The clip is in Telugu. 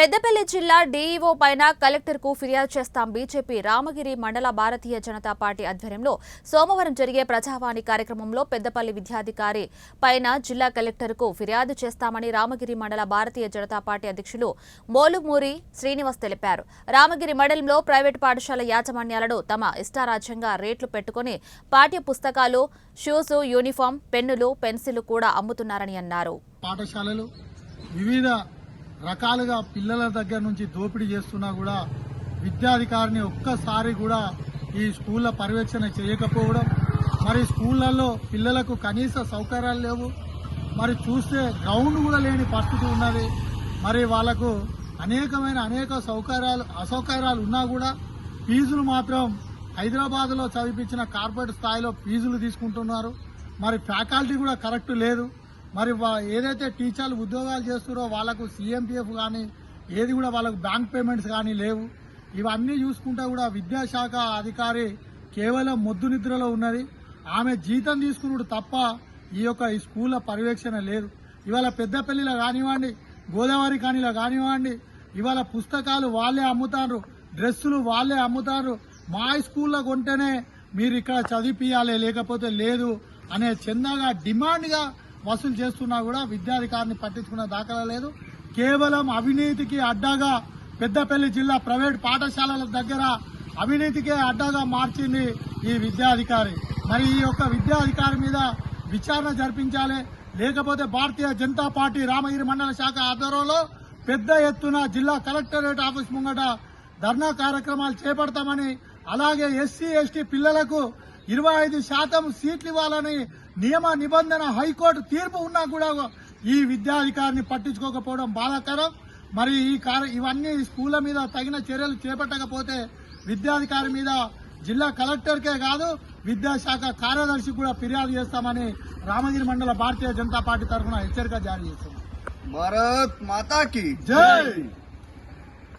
పెద్దపల్లి జిల్లా డీఈఓ పైన కలెక్టర్కు ఫిర్యాదు చేస్తాం. బీజేపీ రామగిరి మండల భారతీయ జనతా పార్టీ ఆధ్వర్యంలో సోమవారం జరిగే ప్రజావాణి కార్యక్రమంలో పెద్దపల్లి విద్యాధికారి పైన జిల్లా కలెక్టర్కు ఫిర్యాదు చేస్తామని రామగిరి మండల భారతీయ జనతా పార్టీ అధ్యక్షులు మోలుమూరి శ్రీనివాస్ తెలిపారు. రామగిరి మండలంలో ప్రైవేట్ పాఠశాల యాజమాన్యాలను తమ ఇష్టారాజ్యంగా రేట్లు పెట్టుకుని పాఠ్య పుస్తకాలు షూస్ యూనిఫామ్ పెన్నులు పెన్సిల్ కూడా అమ్ముతున్నారని అన్నారు. పాఠశాలలు వివిధ రకాలుగా పిల్లల దగ్గర నుంచి దోపిడీ చేస్తున్నా కూడా విద్యాధికారిని ఒక్కసారి కూడా ఈ స్కూళ్ళ పర్యవేక్షణ చేయకపోవడం మరి స్కూళ్ళల్లో పిల్లలకు కనీస సౌకర్యాలు లేవు. మరి చూస్తే గ్రౌండ్ కూడా లేని పరిస్థితి ఉన్నది. మరి వాళ్ళకు అనేకమైన అనేక సౌకర్యాలు అసౌకర్యాలు ఉన్నా కూడా ఫీజులు మాత్రం హైదరాబాద్లో చదివించిన కార్పొరేట్ స్థాయిలో ఫీజులు తీసుకుంటున్నారు. మరి ఫ్యాకల్టీ కూడా కరెక్ట్ లేదు. మరి వా- ఏదైతే టీచర్లు ఉద్యోగాలు చేస్తున్నారో వాళ్ళకు సీఎంపీఎఫ్ కానీ ఏది కూడా వాళ్ళకు బ్యాంక్ పేమెంట్స్ కానీ లేవు. ఇవన్నీ చూసుకుంటే కూడా విద్యాశాఖ అధికారి కేవలం మొద్దు నిద్రలో ఉన్నది. ఆమె జీతం తీసుకున్నాడు తప్ప ఈ యొక్క ఈ స్కూళ్ళ పర్యవేక్షణ లేదు. ఇవాళ పెద్దపల్లిలో కానివ్వండి గోదావరి కానీలో కానివ్వండి ఇవాళ పుస్తకాలు వాళ్ళే అమ్ముతారు డ్రెస్సులు వాళ్ళే అమ్ముతారు. మా స్కూల్లో కొంటేనే మీరు ఇక్కడ చదివిపియాలి లేకపోతే లేదు అనే చందాగా డిమాండ్గా వసూలు చేస్తున్నా కూడా విద్యాధికారిని పట్టించుకున్న దాఖలా లేదు. కేవలం అవినీతికి అడ్డాగా పెద్దపల్లి జిల్లా ప్రైవేట్ పాఠశాలల దగ్గర అవినీతికే అడ్డాగా మార్చింది ఈ విద్యాధికారి. మరి ఈ యొక్క విద్యాధికారి మీద విచారణ జరిపించాలి. లేకపోతే భారతీయ జనతా పార్టీ రామగిరి మండల శాఖ ఆధ్వర్యంలో పెద్ద ఎత్తున జిల్లా కలెక్టరేట్ ఆఫీస్ ముంగట ధర్నా కార్యక్రమాలు చేపడతామని అలాగే ఎస్సీ ఎస్టీ పిల్లలకు ఇరవై ఐదు శాతం సీట్లు ఇవ్వాలని నియమ నిబంధన హైకోర్టు తీర్పు ఉన్నా కూడా ఈ విద్యాధికారిని పట్టించుకోకపోవడం బాధాకరం. మరి ఈ కార ఇవన్నీ స్కూళ్ళ మీద తగిన చర్యలు చేపట్టకపోతే విద్యాధికారి మీద జిల్లా కలెక్టర్కే కాదు విద్యాశాఖ కార్యదర్శి కూడా ఫిర్యాదు చేస్తామని రామగిరి మండల భారతీయ జనతా పార్టీ తరఫున హెచ్చరిక జారీ చేస్తుంది భారత్ మాతాకి జై!